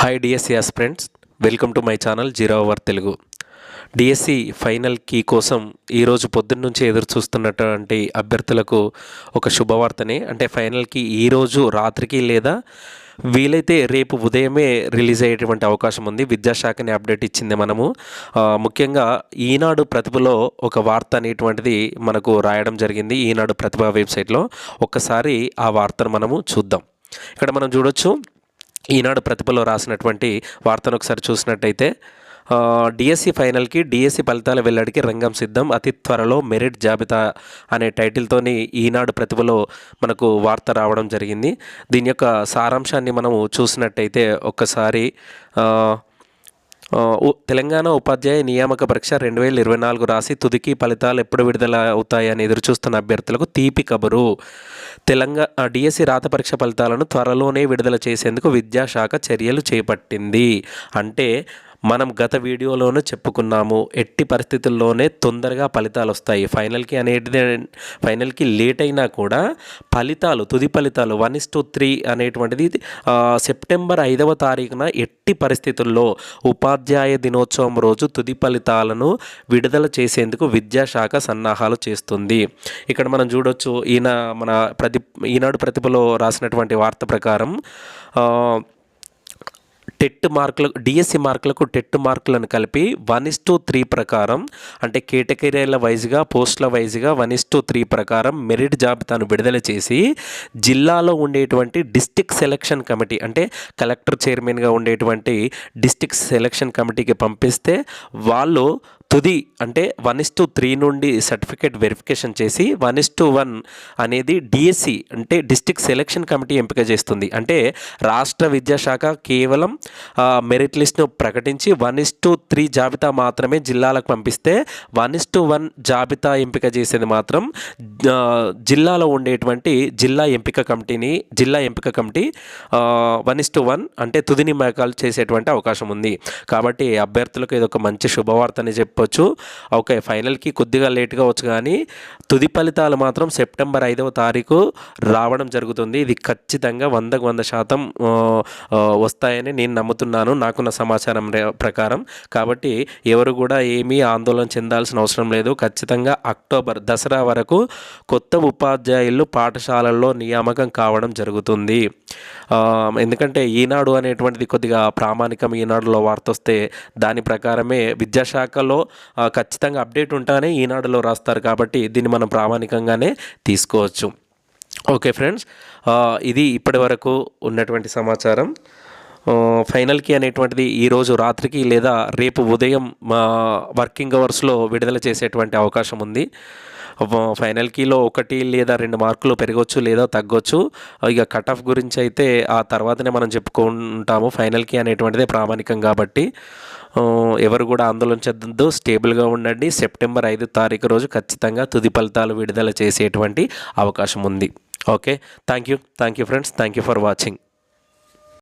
Hi DSC friends welcome to my channel zero hour Telugu DSC final key కోసం ఈరోజు పొద్దున్న నుంచి ఎదురు చూస్తున్నటువంటి అభ్యర్థులకు ఒక శుభవార్తనే. అంటే ఫైనల్కి ఈరోజు రాత్రికి లేదా వీలైతే రేపు ఉదయమే రిలీజ్ అయ్యేటువంటి అవకాశం ఉంది. విద్యాశాఖని అప్డేట్ ఇచ్చింది మనము. ముఖ్యంగా ఈనాడు ప్రతిభలో ఒక వార్త అనేటువంటిది మనకు రాయడం జరిగింది. ఈనాడు ప్రతిభ వెబ్సైట్లో. ఒక్కసారి ఆ వార్తను మనము చూద్దాం. ఇక్కడ మనం చూడొచ్చు. ఈనాడు ప్రతిభలో రాసినటువంటి వార్తను ఒకసారి చూసినట్టయితే డిఎస్సి ఫైనల్కి డిఎస్సి ఫలితాల వెల్లడికి రంగం సిద్ధం అతి త్వరలో మెరిట్ జాబితా అనే టైటిల్తోని ఈనాడు ప్రతిభలో మనకు వార్త రావడం జరిగింది. దీని యొక్క సారాంశాన్ని మనము చూసినట్టయితే ఒక్కసారి తెలంగాణ ఉపాధ్యాయ నియామక పరీక్ష రెండు వేల ఇరవై నాలుగు రాసి తుదికి ఫలితాలు ఎప్పుడు విడుదల అవుతాయని ఎదురుచూస్తున్న అభ్యర్థులకు తీపి కబురు. తెలంగాణ డిఎస్సి రాత పరీక్ష ఫలితాలను త్వరలోనే విడుదల చేసేందుకు విద్యాశాఖ చర్యలు చేపట్టింది. అంటే మనం గత వీడియోలోనే చెప్పుకున్నాము ఎట్టి పరిస్థితుల్లోనే తొందరగా ఫలితాలు వస్తాయి. ఫైనల్కి అనేది ఫైనల్కి లేట్ అయినా కూడా ఫలితాలు తుది ఫలితాలు వన్ ఇస్ టు త్రీ అనేటువంటిది సెప్టెంబర్ ఐదవ తారీఖున ఎట్టి పరిస్థితుల్లో ఉపాధ్యాయ దినోత్సవం రోజు తుది ఫలితాలను విడుదల చేసేందుకు విద్యాశాఖ సన్నాహాలు చేస్తుంది. ఇక్కడ మనం చూడొచ్చు ఈయన మన ప్రతి ఈనాడు ప్రతిభలో రాసినటువంటి వార్త ప్రకారం టెట్ మార్కులు డిఎస్సి మార్కులకు టెట్ మార్కులను కలిపి వన్ ఇస్ టు త్రీ ప్రకారం అంటే కేటగిరీల వైజ్గా పోస్టుల వైజ్గా వన్ ఇస్ టు త్రీ ప్రకారం మెరిట్ జాబితాను విడుదల చేసి జిల్లాలో ఉండేటువంటి డిస్టిక్ సెలక్షన్ కమిటీ అంటే కలెక్టర్ చైర్మన్గా ఉండేటువంటి డిస్టిక్ సెలక్షన్ కమిటీకి పంపిస్తే వాళ్ళు తుది అంటే వన్ ఇస్ టు త్రీ నుండి సర్టిఫికేట్ వెరిఫికేషన్ చేసి వన్ ఇస్ టు వన్ అనేది డిఎస్సి అంటే డిస్టిక్ సెలక్షన్ కమిటీ ఎంపిక చేస్తుంది. అంటే రాష్ట్ర విద్యాశాఖ కేవలం మెరిట్ లిస్ట్ను ప్రకటించి వన్ ఇస్ టు త్రీ జాబితా మాత్రమే జిల్లాలకు పంపిస్తే వన్ ఇస్ టు వన్ జాబితా ఎంపిక చేసేది మాత్రం జిల్లాలో ఉండేటువంటి జిల్లా ఎంపిక కమిటీని జిల్లా ఎంపిక committee one is to one అంటే తుది నిమ్మకాలు చేసేటువంటి అవకాశం ఉంది. కాబట్టి అభ్యర్థులకు ఇది ఒక మంచి శుభవార్త అని చెప్పొచ్చు. ఓకే ఫైనల్కి కొద్దిగా లేట్గా వచ్చు కానీ తుది ఫలితాలు మాత్రం సెప్టెంబర్ ఐదవ తారీఖు రావడం జరుగుతుంది. ఇది ఖచ్చితంగా వందకు వంద శాతం వస్తాయని నేను నమ్ముతున్నాను. నాకున్న సమాచారం ప్రకారం. కాబట్టి ఎవరు కూడా ఏమీ ఆందోళన చెందాల్సిన అవసరం లేదు. ఖచ్చితంగా అక్టోబర్ దసరా వరకు కొత్త ఉపాధ్యాయులు పాఠశాలల్లో నియామకం కావడం జరుగుతుంది. ఎందుకంటే ఈనాడు అనేటువంటిది కొద్దిగా ప్రామాణికం. ఈనాడులో వార్త వస్తే దాని ప్రకారమే విద్యాశాఖలో ఖచ్చితంగా అప్డేట్ ఉంటానే ఈనాడులో రాస్తారు కాబట్టి దీన్ని మనం ప్రామాణికంగానే తీసుకోవచ్చు. ఓకే ఫ్రెండ్స్ ఇది ఇప్పటి వరకు ఉన్నటువంటి సమాచారం. ఫైనల్కి అనేటువంటిది ఈరోజు రాత్రికి లేదా రేపు ఉదయం వర్కింగ్ అవర్స్లో విడుదల చేసేటువంటి అవకాశం ఉంది. ఫైనల్ కీలో ఒకటి లేదా రెండు మార్కులు పెరగవచ్చు లేదా తగ్గొచ్చు. ఇక కట్ ఆఫ్ గురించి అయితే ఆ తర్వాతనే మనం చెప్పుకుంటాము. ఫైనల్ కీ అనేటువంటిదే ప్రామాణికం కాబట్టి. ఎవరు కూడా ఆందోళన చెందద్దు. స్టేబుల్గా ఉండండి. సెప్టెంబర్ ఐదు తారీఖు రోజు ఖచ్చితంగా తుది ఫలితాలు విడుదల చేసేటువంటి అవకాశం ఉంది. Okay? Thank you thank you friends. Thank you for watching.